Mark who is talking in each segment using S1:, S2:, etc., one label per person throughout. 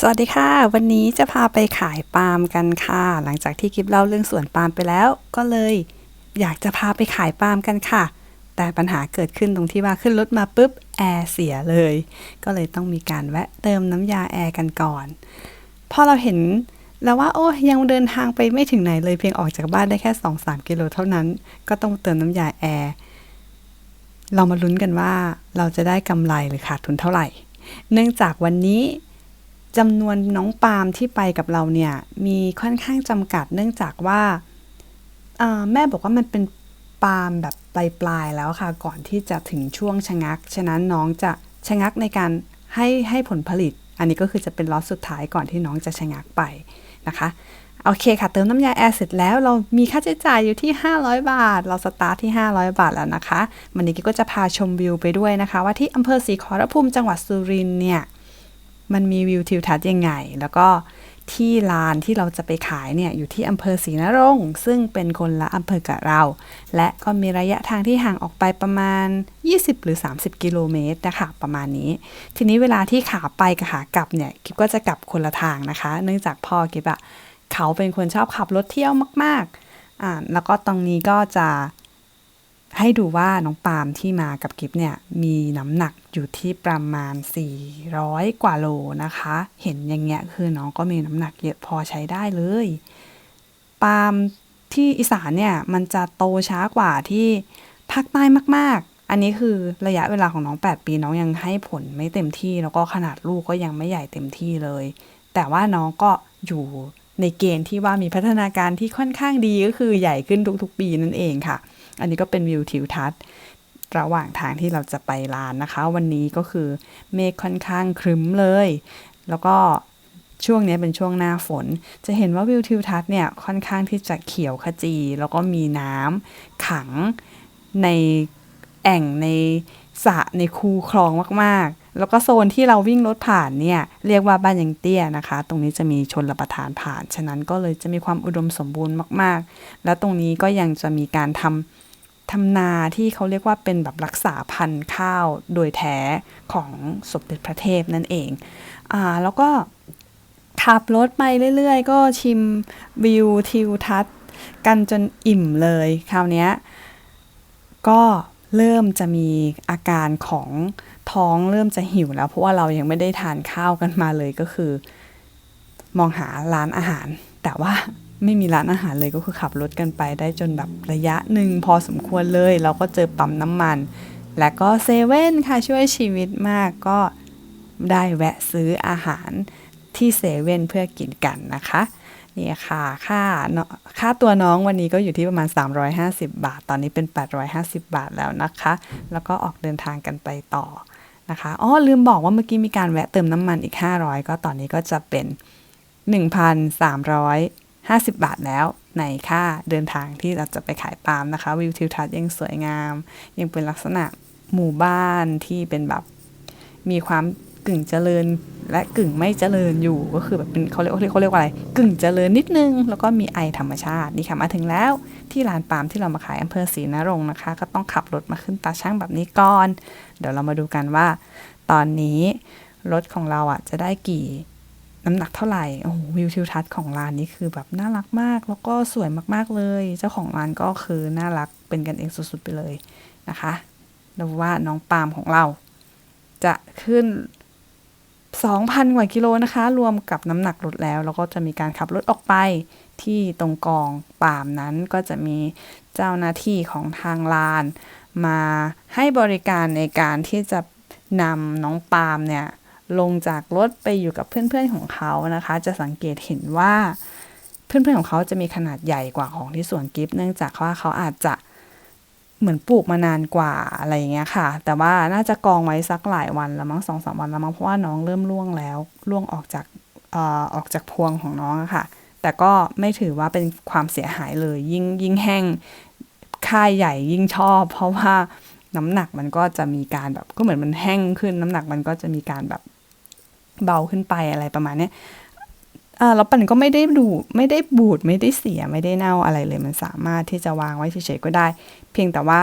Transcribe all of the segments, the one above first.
S1: สวัสดีค่ะ วันนี้จะพาไปขายปาล์มกันค่ะ หลังจากที่กิฟเล่าเรื่องสวนปาล์มไปแล้ว ก็เลย อยากจะพาไปขายปาล์มกันค่ะ แต่ปัญหาเกิดขึ้นตรงที่ว่าขึ้นรถมาปุ๊บแอร์เสียเลย ก็เลยต้องมีการแวะเติมน้ำยาแอร์กันก่อนพอเราเห็นแล้วว่าโอ้ยังเดินทางไปไม่ถึงไหนเลยเพียงออกจากบ้านได้แค่ 2-3 กิโลเท่านั้น ก็ต้องเติมน้ำยาแอร์เรามาลุ้นกันว่าเราจะได้กำไรหรือขาดทุนเท่าไหร่ เนื่องจากวันนี้ จำนวนน้องปาล์มที่ไปกับเราเนี่ยมีค่อนข้างจำกัดเนื่องจากว่าแม่บอกว่ามันเป็นปาล์มแบบปลายๆแล้วค่ะ ก่อนที่จะถึงช่วงชะงัก ฉะนั้นน้องจะชะงักในการให้ให้ผลผลิต อันนี้ก็คือจะเป็นล็อตสุดท้ายก่อนที่น้องจะชะงักไปนะคะโอเคค่ะ เติมน้ำยาแอร์เสร็จแล้วเรามีค่าใช้จ่ายอยู่ที่ 500 บาท เราสตาร์ทที่ 500 บาทแล้วนะคะ วันนี้กิ๊กก็จะพาชมวิวไปด้วยนะคะ ว่าที่อำเภอศรีขอรภูมิจังหวัดสุรินทร์เนี่ย มันมีวิวทิวทัศน์ยังไง แล้วก็ที่ลานที่เราจะไปขายเนี่ยอยู่ที่อำเภอศรีนรงค์ซึ่งเป็นคนละอำเภอกับเรา และก็มีระยะทางที่ห่างออกไปประมาณ 20 หรือ 30 กิโลเมตรนะคะประมาณนี้ ทีนี้เวลาที่ขาไปกับขากลับเนี่ยกิบก็จะกลับคนละทางนะคะ เนื่องจากพ่อกิบอะเขาเป็นคนชอบขับรถเที่ยวมากๆอ่าแล้วก็ตรงนี้ก็จะ ให้ดูว่าน้องปาล์มที่มากับกิฟเนี่ยมีน้ำหนักอยู่ที่ประมาณ 400 กว่าโลนะคะ เห็นอย่างเงี้ยคือน้องก็มีน้ำหนักเยอะพอใช้ได้เลย ปาล์มที่อีสานเนี่ยมันจะโตช้ากว่าที่ภาคใต้มาก ๆ อันนี้คือระยะเวลาของน้อง 8 ปีน้องยังให้ผลไม่เต็มที่ แล้วก็ขนาดลูกก็ยังไม่ใหญ่เต็มที่เลย แต่ว่าน้องก็อยู่ ในเกณฑ์ที่ว่ามีพัฒนาการที่ค่อนข้างดีก็คือใหญ่ขึ้นทุกๆปีนั่นเองค่ะ อันนี้ก็เป็นวิวทิวทัศน์ระหว่างทางที่เราจะไปลานนะคะ วันนี้ก็คือเมฆค่อนข้างครึ้มเลย แล้วก็ช่วงนี้เป็นช่วงหน้าฝน จะเห็นว่าวิวทิวทัศน์เนี่ยค่อนข้างที่จะเขียวขจี แล้วก็มีน้ำขังในแอ่งใน สระในคูคลองมากๆ แล้วก็โซนที่เราวิ่งรถผ่านเนี่ยเรียกว่าบ้านยังเตี้ยนะคะ ตรงนี้จะมีชนรับประทานผ่าน ฉะนั้นก็เลยจะมีความอุดมสมบูรณ์มาก ๆ แล้วตรงนี้ก็ยังจะมีการทำทำนาที่เขาเรียกว่าเป็นแบบรักษาพันธุ์ข้าวโดยแท้ของสมเด็จพระเทพนั่นเองอ่าแล้วก็ขับรถไปเรื่อย ๆ ก็ชิมวิวทิวทัศน์กันจนอิ่มเลย คราวนี้ก็ เริ่มจะมีอาการของท้องเริ่มจะหิวแล้ว เพราะว่าเรายังไม่ได้ทานข้าวกันมาเลยก็คือ มองหาร้านอาหาร แต่ว่าไม่มีร้านอาหารเลยก็คือขับรถกันไปได้จนแบบระยะหนึ่งพอสมควรเลย เราก็เจอปั๊มน้ำมัน และก็เซเว่นค่ะช่วยชีวิตมากก็ได้แวะซื้ออาหารที่เซเว่นเพื่อกินกันนะคะ นี่ค่ะค่าเนอะค่าตัวน้องวันนี้ก็อยู่ที่ประมาณ 350 บาท ตอนนี้เป็น 850 บาทแล้วนะคะ แล้วก็ออกเดินทางกันไปต่อนะคะอ๋อลืมบอกว่าเมื่อกี้มีการแวะเติมน้ำมันอีก 500 ก็ตอนนี้ก็จะเป็น 1,350 บาทแล้วในค่าเดินทางที่เราจะไปขายปาล์มนะคะ วิวทิวทัศน์ยังสวยงาม ยังเป็นลักษณะหมู่บ้านที่เป็นแบบมีความ กึ่งเจริญและกึ่งไม่เจริญอยู่ก็คือแบบเป็นเขาเรียกเขาเรียกว่าอะไร กึ่งเจริญนิดนึง แล้วก็มีไอธรรมชาตินี่ค่ะมาถึงแล้วที่ลานปาล์มที่เรามาขายอำเภอศรีนรงค์นะคะ ก็ต้องขับรถมาขึ้นตาช่างแบบนี้ก่อน เดี๋ยวเรามาดูกันว่า ตอนนี้รถของเราอะจะได้กี่น้ำหนักเท่าไหร่โอ้โหวิวทิวทัศน์ของร้านนี้คือแบบน่ารักมาก แล้วก็สวยมากๆเลย เจ้าของร้านก็คือน่ารักเป็นกันเองสุดๆไปเลยนะคะดูว่าน้องปาล์มของเรา จะขึ้น 2,000 กว่ากิโลนะคะ รวมกับน้ำหนักรถแล้ว แล้วก็จะมีการขับรถออกไปที่ตรงกองปามนั้นก็จะมีเจ้าหน้าที่ของทางลาน มาให้บริการในการที่จะนำน้องปาล์มเนี่ยลงจากรถไปอยู่กับเพื่อนๆของเขานะคะ จะสังเกตเห็นว่าเพื่อนๆของเขาจะมีขนาดใหญ่กว่าของที่สวนกิฟต์เนื่องจากว่าเขาอาจจะ เหมือนปลูกมานานกว่าอะไรอย่างเงี้ยค่ะ แต่ว่าน่าจะกองไว้สักหลายวันล้วมั้งสองสามวันล้วมั้งเพราะว่าน้องเริ่มร่วงแล้วร่วงออกจากเอ่อออกจากพวงของน้องอะค่ะ แต่ก็ไม่ถือว่าเป็นความเสียหายเลย ยิ่งยิ่งแห้งค่ายใหญ่ยิ่งชอบ เพราะว่าน้ำหนักมันก็จะมีการแบบก็เหมือนมันแห้งขึ้น น้ำหนักมันก็จะมีการแบบเบาขึ้นไปอะไรประมาณเนี้ย อ่าแล้วปันก็ไม่ได้ดูไม่ได้บูดไม่ได้เสียไม่ได้เน่าอะไรเลย มันสามารถที่จะวางไว้เฉยๆก็ได้ เพียงแต่ว่า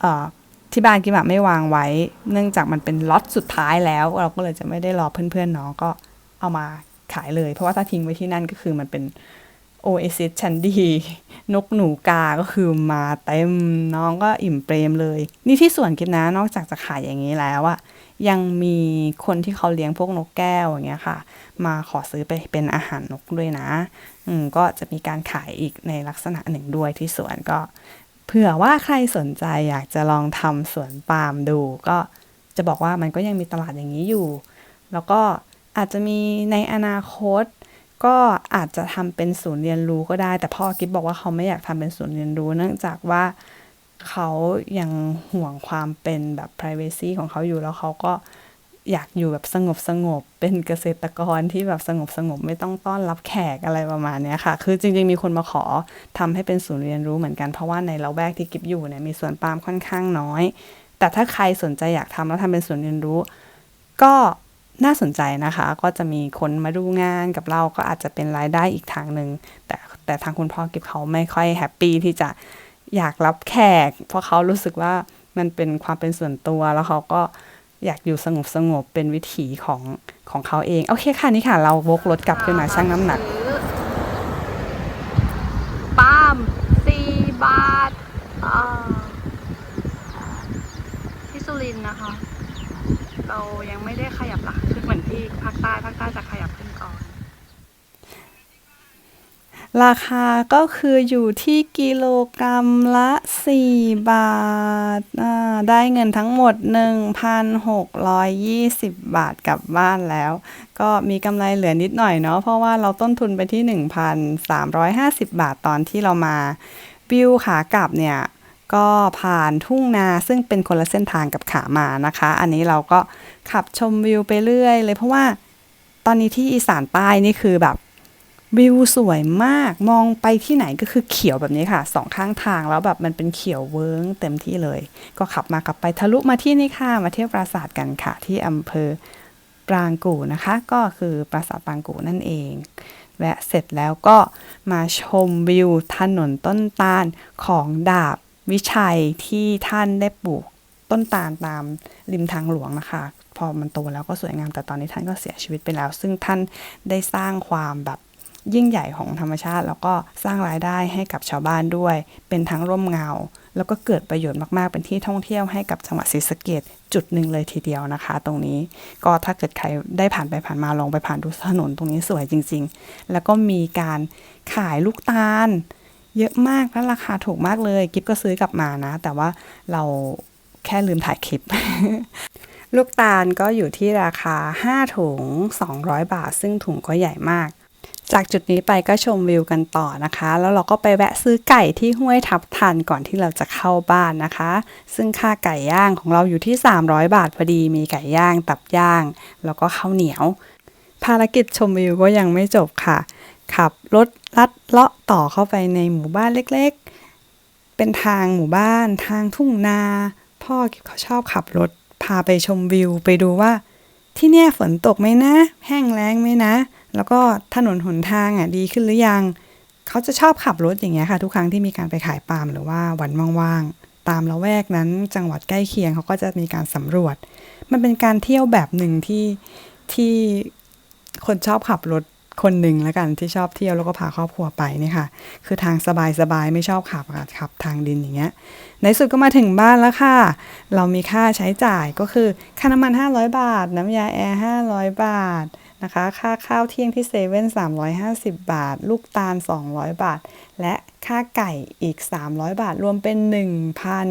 S1: เอ่อที่บ้านกิมอะไม่วางไว้ เนื่องจากมันเป็นล็อตสุดท้ายแล้ว เราก็เลยจะไม่ได้รอเพื่อนๆน้องก็เอามาขายเลย เพราะว่าถ้าทิ้งไว้ที่นั่นก็คือมันเป็นโอเอซิสชั้นดี นกหนูกาก็คือมาเต็มน้องก็อิ่มเปรมเลย นี่ที่สวนกิฟนะนอกจากจะขายอย่างนี้แล้วอะ ยังมีคนที่เขาเลี้ยงพวกนกแก้วอย่างเงี้ยค่ะ มาขอซื้อไปเป็นอาหารนกด้วยนะ อืมก็จะมีการขายอีกในลักษณะหนึ่งด้วยที่สวนก็เผื่อว่าใครสนใจอยากจะลองทำสวนปาล์มดู ก็จะบอกว่ามันก็ยังมีตลาดอย่างนี้อยู่ แล้วก็อาจจะมีในอนาคต ก็อาจจะทำเป็นศูนย์เรียนรู้ก็ได้ แต่พ่อกิฟบอกว่าเขาไม่อยากทำเป็นศูนย์เรียนรู้ เนื่องจากว่า เขายังห่วงความเป็นแบบ privacy ของเขาอยู่แล้วเขาก็อยากอยู่แบบสงบสงบเป็นเกษตรกรที่แบบสงบสงบไม่ต้องต้อนรับแขกอะไรประมาณนี้ค่ะ คือจริงๆมีคนมาขอทำให้เป็นศูนย์เรียนรู้เหมือนกัน เพราะว่าในละแวกที่กิฟอยู่เนี่ยมีสวนปาล์มค่อนข้างน้อย แต่ถ้าใครสนใจอยากทำแล้วทำเป็นศูนย์เรียนรู้ ก็น่าสนใจนะคะ ก็จะมีคนมาดูงานกับเราก็อาจจะเป็นรายได้อีกทางหนึ่งแต่แต่ทางคุณพ่อกิฟเขาไม่ค่อยแฮปปี้ที่จะ อยากรับแขก เพราะเขารู้สึกว่ามันเป็นความเป็นส่วนตัวแล้วเขาก็อยากอยู่สงบสงบเป็นวิถีของของเขาเอง โอเคค่ะนี่ค่ะ เราวกรถกลับขึ้นมาชั่งน้ำหนัก
S2: ปามสี่บาทอ่าที่สุรินนะคะ เรายังไม่ได้ขยับหลักขึ้นเหมือนที่ภาคใต้ภาคใต้จะขยับขึ้นก่อน
S1: ราคาก็คืออยู่ที่กิโลกรัมละ 4 บาทาได้เงินทั้งหมด 1,620 บาทกลับบ้านแล้ว ก็มีกำไรเหลือนิดหน่อยเนาะเพราะว่าเราต้นทุนไปที่ 1,350 บาทตอนที่เรามา วิวขากลับเนี่ยก็ผ่านทุ่งนาซึ่งเป็นคนละเส้นทางกับขามานะคะ อันนี้เราก็ขับชมวิวไปเรื่อยเลยเพราะว่าตอนนี้ที่อีสานใต้นี่คือแบบ วิวสวยมากมองไปที่ไหนก็คือเขียวแบบนี้ค่ะสองข้างทางแล้วแบบมันเป็นเขียวเวิ้งเต็มที่เลย ก็ขับมากลับไปทะลุมาที่นี่ค่ะมาเที่ยวปราสาทกันค่ะ ที่อำเภอปรางกู่นะคะ ก็คือปราสาทปรางกู่นั่นเองแวะเสร็จแล้วก็มาชมวิวถนนต้นตาลของดาบวิชัยที่ท่านได้ปลูกต้นตาลตามริมทางหลวงนะคะ พอมันโตแล้วก็สวยงามแต่ตอนนี้ท่านก็เสียชีวิตไปแล้ว ซึ่งท่านได้สร้างความแบบ ยิ่งใหญ่ของธรรมชาติ แล้วก็สร้างรายได้ให้กับชาวบ้านด้วย เป็นทั้งร่มเงา แล้วก็เกิดประโยชน์มากๆ เป็นที่ท่องเที่ยวให้กับจังหวัดศรีสะเกดจุดหนึ่งเลยทีเดียวนะคะ ตรงนี้ก็ถ้าเกิดใครได้ผ่านไปผ่านมาลองไปผ่านดูถนนตรงนี้สวยจริง ๆ แล้วก็มีการขายลูกตาล เยอะมากและราคาถูกมากเลยกิฟก็ซื้อกลับมานะ แต่ว่าเราแค่ลืมถ่ายคลิปลูกตาลก็อยู่ที่ราคา 5 ถุง 200 บาท ซึ่งถุงก็ใหญ่มาก จากจุดนี้ไปก็ชมวิวกันต่อนะคะ แล้วเราก็ไปแวะซื้อไก่ที่ห้วยทับทันก่อนที่เราจะเข้าบ้านนะคะ ซึ่งค่าไก่ย่างของเราอยู่ที่ 300 บาทพอดีมีไก่ย่าง ตับย่าง แล้วก็ข้าวเหนียว ภารกิจชมวิวก็ยังไม่จบค่ะ ขับรถลัดเลาะต่อเข้าไปในหมู่บ้านเล็กๆ เป็นทางหมู่บ้าน ทางทุ่งนา พ่อเขาชอบขับรถพาไปชมวิวไปดูว่า ที่เนี่ยฝนตกไหมนะ แห้งแล้งไหมนะ แล้วก็ถนนหนทางอะดีขึ้นหรือยัง เขาจะชอบขับรถอย่างเงี้ยค่ะ ทุกครั้งที่มีการไปขายปาล์มหรือว่าวันว่างๆ ตามละแวกนั้นจังหวัดใกล้เคียงเขาก็จะมีการสำรวจ มันเป็นการเที่ยวแบบหนึ่งที่ที่คนชอบขับรถคนหนึ่งแล้วกันที่ชอบเที่ยวแล้วก็พาครอบครัวไปนี่ค่ะ คือทางสบายๆ ไม่ชอบขับค่ะขับทางดินอย่างเงี้ย ในสุดก็มาถึงบ้านแล้วค่ะ เรามีค่าใช้จ่ายก็คือค่าน้ำมัน 500 บาท น้ำยาแอร์ 500 บาท นะคะ ค่าข้าวเที่ยงที่เซเว่น350 บาท ลูกตาล 200 บาท และค่าไก่อีก 300 บาท รวมเป็น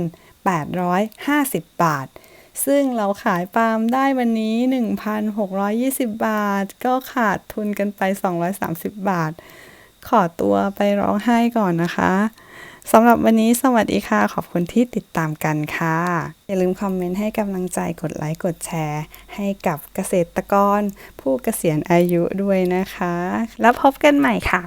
S1: 1,850 บาท ซึ่งเราขายปาล์มได้วันนี้ 1,620 บาท ก็ขาดทุนกันไป 230 บาท ขอตัวไปร้องไห้ก่อนนะคะ สำหรับวันนี้สวัสดีค่ะ ขอบคุณที่ติดตามกันค่ะ อย่าลืมคอมเมนต์ให้กำลังใจกดไลค์กดแชร์ ให้กับเกษตรกร ผู้เกษียณอายุด้วยนะคะ แล้วพบกันใหม่ค่ะ